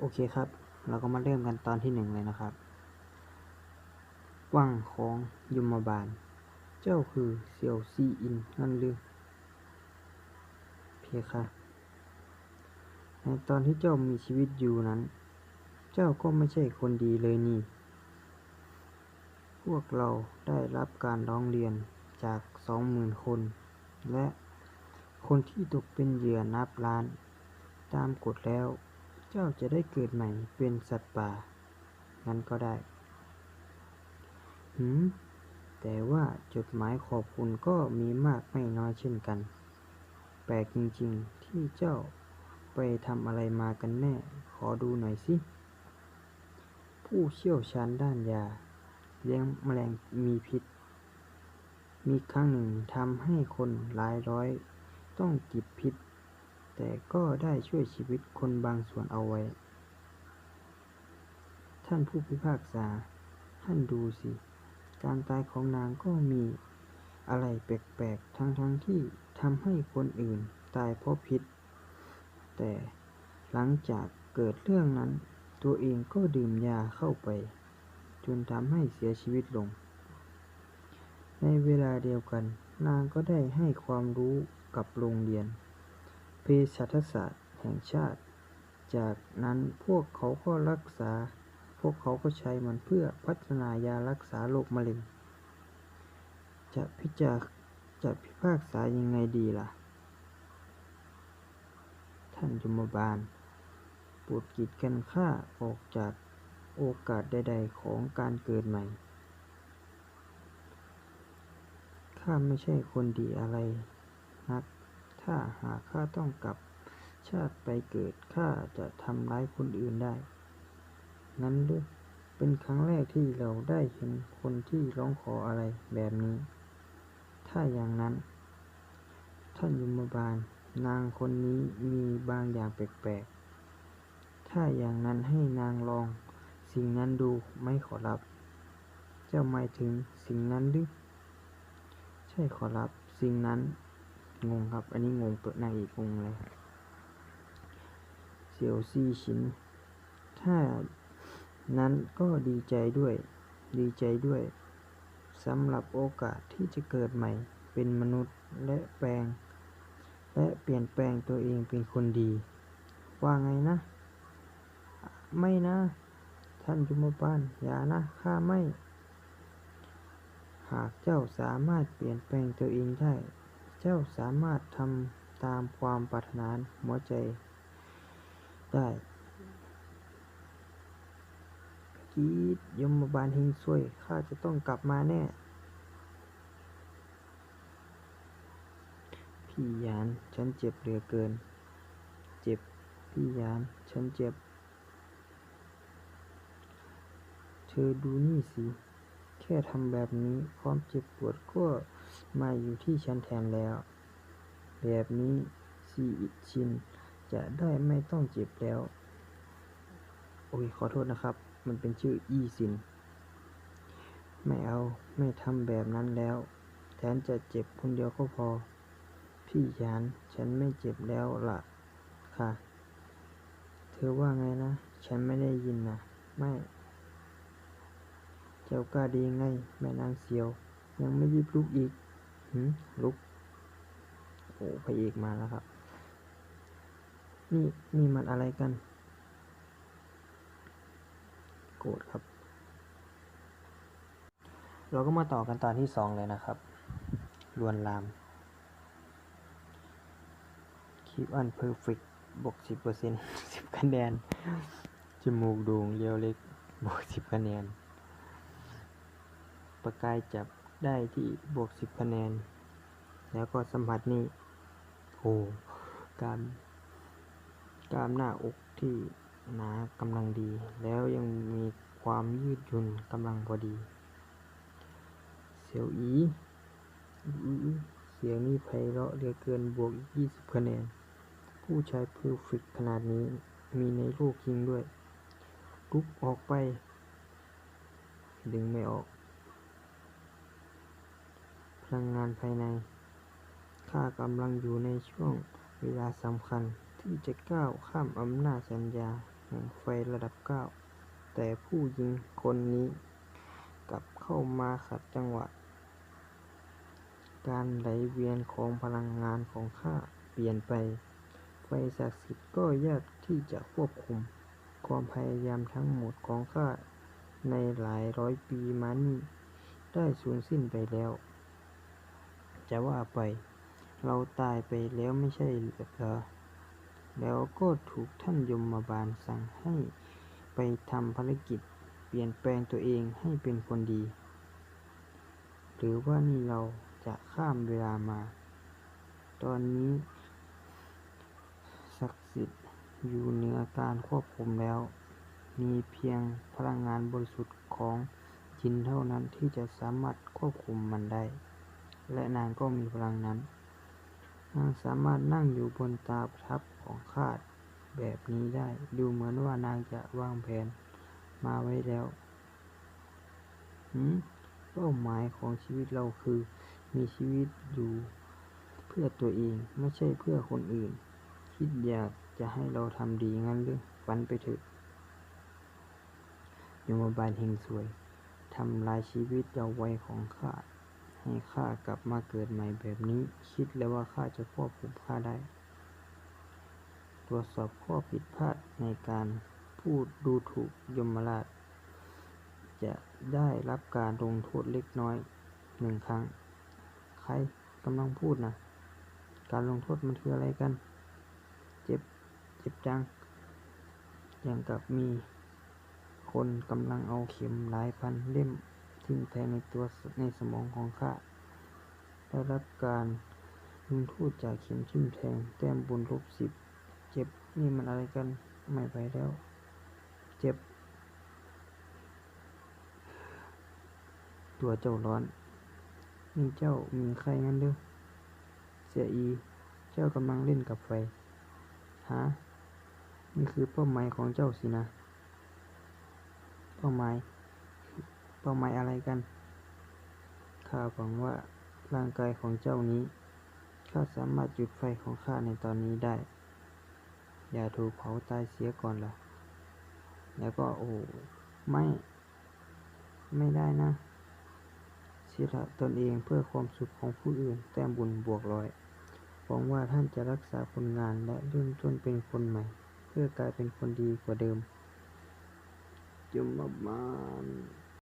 โอเคครับ เราก็มาเริ่มกันตอนที่หนึ่งเลยนะครับ วังของยมบาล เจ้าคือเซียวซีอินนั่นหรือเพคะในตอนที่เจ้ามีชีวิตอยู่นั้น เจ้าก็ไม่ใช่คนดีเลยนี่ พวกเราได้รับการร้องเรียนจากสองหมื่นคน และคนที่ตกเป็นเหยื่อนับล้าน ตามกฎแล้ว เจ้าจะได้เกิดใหม่เป็นสัตว์ป่า งั้นก็ได้ หืม แต่ว่าจดหมายขอบคุณก็มีมากไม่น้อยเช่นกัน แปลกจริงๆ ที่เจ้าไปทำอะไรมากันแน่ ขอดูหน่อยสิ ผู้เชี่ยวชาญด้านยา เลี้ยงแมลงมีพิษ มีครั้งหนึ่งทำให้คนหลายร้อยต้องติดพิษ แต่ก็ได้ช่วยชีวิตคนบางส่วนเอาไว้ ท่านผู้พิพากษา ท่านดูสิ การตายของนางก็มีอะไรแปลกๆ ทั้งๆทที่ทำให้คนอื่นตายเพราะพิษ แต่หลังจากเกิดเรื่องนั้น ตัวเองก็ดื่มยาเข้าไป จนทำให้เสียชีวิตลง ในเวลาเดียวกัน นางก็ได้ให้ความรู้กับโรงเรียน สัชศาสตร์แห่งชาติ จากนั้นพวกเขาก็รักษา พวกเขาก็ใช้มันเพื่อพัฒนายารักษาโรคมะเร็ง จะพิจารจะพิพากษายังไงดีล่ะ ท่านยมบาลปรดกีดกันข้าออกจากโอกาสใด ๆ ของการเกิดใหม่ ข้าไม่ใช่คนดีอะไรนัก ถ้าหากข้าต้องกลับชาติไปเกิดข้าจะทำร้ายคนอื่นได้งั้นหรือเป็นครั้งแรกที่เราได้เห็นคนที่ร้องขออะไรแบบนี้ ถ้าอย่างนั้น ท่านยมบาลนางคนนี้มีบางอย่างแปลกๆ ถ้าอย่างนั้นให้นางลอง สิ่งนั้นดูไม่ขอรับ เจ้าหมายถึงสิ่งนั้นหรือ ใช่ขอรับสิ่งนั้น งงครับ อันนี้งงเปิดหน้างเอกงงเลยเสียวซีชินถ้านั้นก็ดีใจด้วย ดีใจด้วยสำหรับโอกาสที่จะเกิดใหม่ เป็นมนุษย์และแปลง และเปลี่ยนแปลงตัวเองเป็นคนดี ว่าไงนะ ไม่นะ ท่านจุมบาลอย่านะข้าไม่ หากเจ้าสามารถเปลี่ยนแปลงตัวเองได้ เจ้าสามารถทำตามความปรารถนาหัวใจได้กีดยมบาลเฮงซวย ข้าจะต้องกลับมาแน่ พี่ยาน ฉันเจ็บเหลือเกิน เจ็บ พี่ยาน ฉันเจ็บ เธอดูนี่สิ แค่ทำแบบนี้ ความเจ็บปวดก็ มาอยู่ที่ฉันแทนแล้ว แบบนี้ซีอิชินจะได้ไม่ต้องเจ็บแล้ว โอ้ยขอโทษนะครับ มันเป็นชื่ออีซิน ไม่เอาไม่ทำแบบนั้นแล้ว แทนจะเจ็บคนเดียวก็พอ พี่ยานฉันไม่เจ็บแล้วล่ะค่ะ เธอว่าไงนะ ฉันไม่ได้ยินนะไม่เจ้ากล้าดีไง แม่นางเสียว ยังไม่รีบลุกอีก หืมลุก โอ้พระเอกมาแล้วครับ นี่นี่มันอะไรกัน โกรธครับ เราก็มาต่อกันตอนที่สองเลยนะครับ ลวนลาม Keep on perfect บวกสิบเปอร์เซ็นต์สิบคะแนน จมูกโด่งเรียวเล็กบวกสิบคะแนน ประกายจับ ได้ที่บวกสิบคะแนน แล้วก็สัมผัสนี่โอ้กล้ามกล้ามหน้าอกที่หนากำลังดี แล้วยังมีความยืดหยุ่นกำลังพอดี เสียวอีเสียงนี้ไพเราะเหลือเกินบวกอีกยี่สิบคะแนน ผู้ชายเพอร์เฟกขนาดนี้มีในโลกจริงด้วยลุกออกไป ดึงไม่ออก พลังงานภายใน ข้ากำลังอยู่ในช่วงเวลาสำคัญที่จะก้าวข้ามอำนาจสัญญาแห่งไฟระดับเก้าแต่ผู้หญิงคนนี้ กลับเข้ามาขัดจังหวะ การไหลเวียนของพลังงานของข้าเปลี่ยนไป ไฟศักดิ์สิทธิ์ก็ยากที่จะควบคุม ความพยายามทั้งหมดของข้าในหลายร้อยปีมานี้ได้สูญสิ้นไปแล้ว จะว่าไป เราตายไปแล้วไม่ใช่เหรอ แล้วก็ถูกท่านยมบาลสั่งให้ไปทำภารกิจ เปลี่ยนแปลงตัวเองให้เป็นคนดี หรือว่านี่เราจะข้ามเวลามา ตอนนี้ ศักดิ์สิทธิ์อยู่เหนือการควบคุมแล้ว มีเพียงพลังงานบริสุทธิ์ของจินเท่านั้นที่จะสามารถควบคุมมันได้ และนางก็มีพลังนั้น นางสามารถนั่งอยู่บนตาประทับของข้าแบบนี้ได้ ดูเหมือนว่านางจะวางแผนมาไว้แล้วหืมเป้าหมายของชีวิตเราคือ มีชีวิตอยู่เพื่อตัวเองไม่ใช่เพื่อคนอื่น คิดอยากจะให้เราทำดีงั้นหรือฝันไปเถอะยมบาลเฮงสวยทำลายชีวิตเยาว์วัยของข้า ให้ข้ากลับมาเกิดใหม่แบบนี้ คิดแล้วว่าข้าจะควบคุมข้าได้ ตรวจสอบข้อผิดพลาดในการพูดดูถูกยมราช จะได้รับการลงโทษเล็กน้อยหนึ่งครั้ง ใครกำลังพูดนะการลงโทษมันคืออะไรกัน เจ็บ เจ็บจัง อย่างกับมีคนกำลังเอาเข็มหลายพันเล่ม ทิ่มแทงในตัวในสมองของข้า ได้รับการลงโทษจากเข็มทิ่มแทง แต้มบุญลบสิบ เจ็บ นี่มันอะไรกัน ไม่ไปแล้ว เจ็บ ตัวเจ้าร้อน นี่เจ้ามีใครงั้นหรือเสียอี เจ้ากำลังเล่นกับไฟ ฮะ นี่คือเป้าหมายของเจ้าสินะ เป้าหมาย เป้าหมายอะไรกัน ข้าหวังว่าร่างกายของเจ้านี้ ข้าสามารถจุดไฟของข้าในตอนนี้ได้ อย่าถูกเผาตายเสียก่อนล่ะ แล้วก็โอ้ไม่ ไม่ได้นะเสียละตนเองเพื่อความสุขของผู้อื่น แต้มบุญบวกร้อยหวังว่าท่านจะรักษาผลงานและเริ่มต้นเป็นคนใหม่ เพื่อกลายเป็นคนดีกว่าเดิมยมบาล